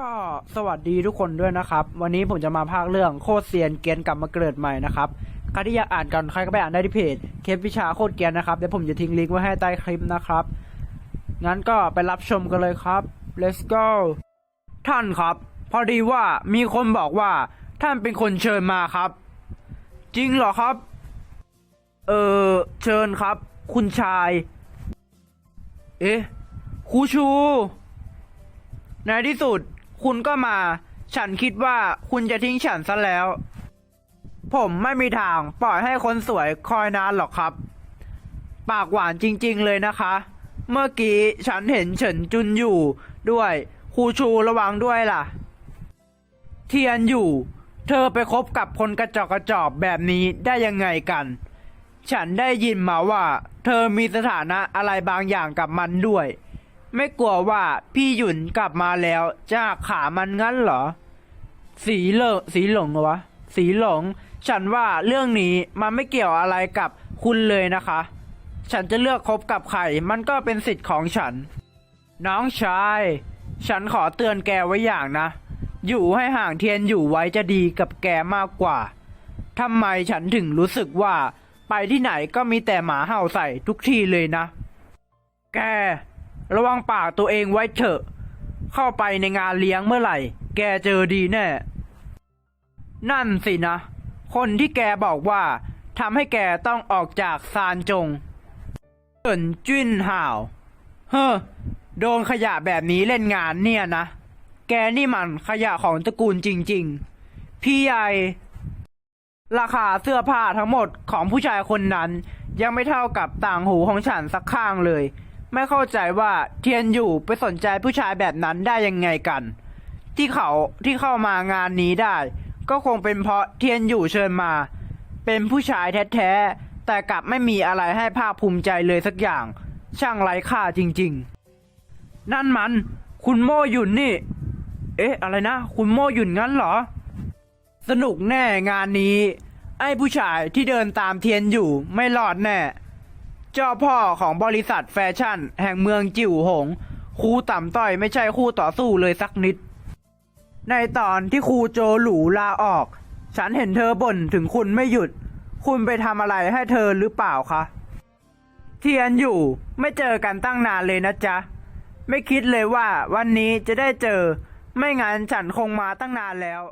ก็สวัสดีทุกคนด้วยนะครับ วันนี้ผมจะมาพากเรื่องโคตรเซียนเกียนกลับมาเกิดใหม่นะครับใครที่อยากอ่านกันใครก็ไปอ่านได้ที่เพจเคปวิชาโคตรเกียนนะครับเดี๋ยวผมจะทิ้งลิงก์ไว้ให้ใต้คลิปนะครับ งั้นก็ไปรับชมกันเลยครับ let's go ท่านครับ พอดีว่ามีคนบอกว่าท่านเป็นคนเชิญมาครับ จริงเหรอครับ เออเชิญครับ คุณชาย เอ๊ะครูชูในที่สุด คุณก็มา ฉันคิดว่าคุณจะทิ้งฉันซะแล้ว ผมไม่มีทางปล่อยให้คนสวยคอยนานหรอกครับ ปากหวานจริงๆเลยนะคะ เมื่อกี้ฉันเห็นเฉินจุนอยู่ด้วยครูชูระวังด้วยล่ะ เทียนอยู่ เธอไปคบกับคนกระจอกกระจอกแบบนี้ได้ยังไงกัน ฉันได้ยินมาว่า เธอมีสถานะอะไรบางอย่างกับมันด้วย ไม่กลัวว่าพี่หยุนกลับมาแล้วจะหักขามันงั้นเหรอ สีเหลงสีหลงเหรอวะ สีหลง ฉันว่าเรื่องนี้มันไม่เกี่ยวอะไรกับคุณเลยนะคะ ฉันจะเลือกคบกับใครมันก็เป็นสิทธิ์ของฉัน น้องชาย ฉันขอเตือนแกไว้อย่างนะ อยู่ให้ห่างเทียนอยู่ไว้จะดีกับแกมากกว่าทำไมฉันถึงรู้สึกว่า ไปที่ไหนก็มีแต่หมาเห่าใส่ทุกทีเลยนะ แก ระวังปากตัวเองไว้เถอะ เข้าไปในงานเลี้ยงเมื่อไหร่ แกเจอดีแน่ นั่นสินะ คนที่แกบอกว่าทำให้แกต้องออกจากซานจงเอินจิ้นห่าว เฮ้อ โดนขยะแบบนี้เล่นงานเนี่ยนะ แกนี่มันขยะของตระกูลจริง ๆ พี่ใหญ่ ราคาเสื้อผ้าทั้งหมดของผู้ชายคนนั้น ยังไม่เท่ากับต่างหูของฉันสักข้างเลย ไม่เข้าใจว่าเทียนอยู่ไปสนใจผู้ชายแบบนั้นได้ยังไงกัน ที่เขาที่เข้ามางานนี้ได้ ก็คงเป็นเพราะเทียนอยู่เชิญมา เป็นผู้ชายแท้ๆ แต่กลับไม่มีอะไรให้ภาคภูมิใจเลยสักอย่าง ช่างไร้ค่าจริงๆ นั่นมัน คุณโมหยุนนี่ เอ๊ะ อะไรนะ คุณโมหยุนงั้นเหรอ สนุกแน่งานนี้ ไอ้ผู้ชายที่เดินตามเทียนอยู่ไม่รอดแน่ เจ้าพ่อของบริษัทแฟชั่น แห่งเมืองจิ๋วหง ครูต่ำต้อยไม่ใช่คู่ต่อสู้เลยสักนิด ในตอนที่ครูโจหลูลาออก ฉันเห็นเธอบ่นถึงคุณไม่หยุด คุณไปทำอะไรให้เธอหรือเปล่าคะ เทียนอยู่ไม่เจอกันตั้งนานเลยนะจ๊ะ ไม่คิดเลยว่าวันนี้จะได้เจอ ไม่งั้นฉันคงมาตั้งนานแล้ว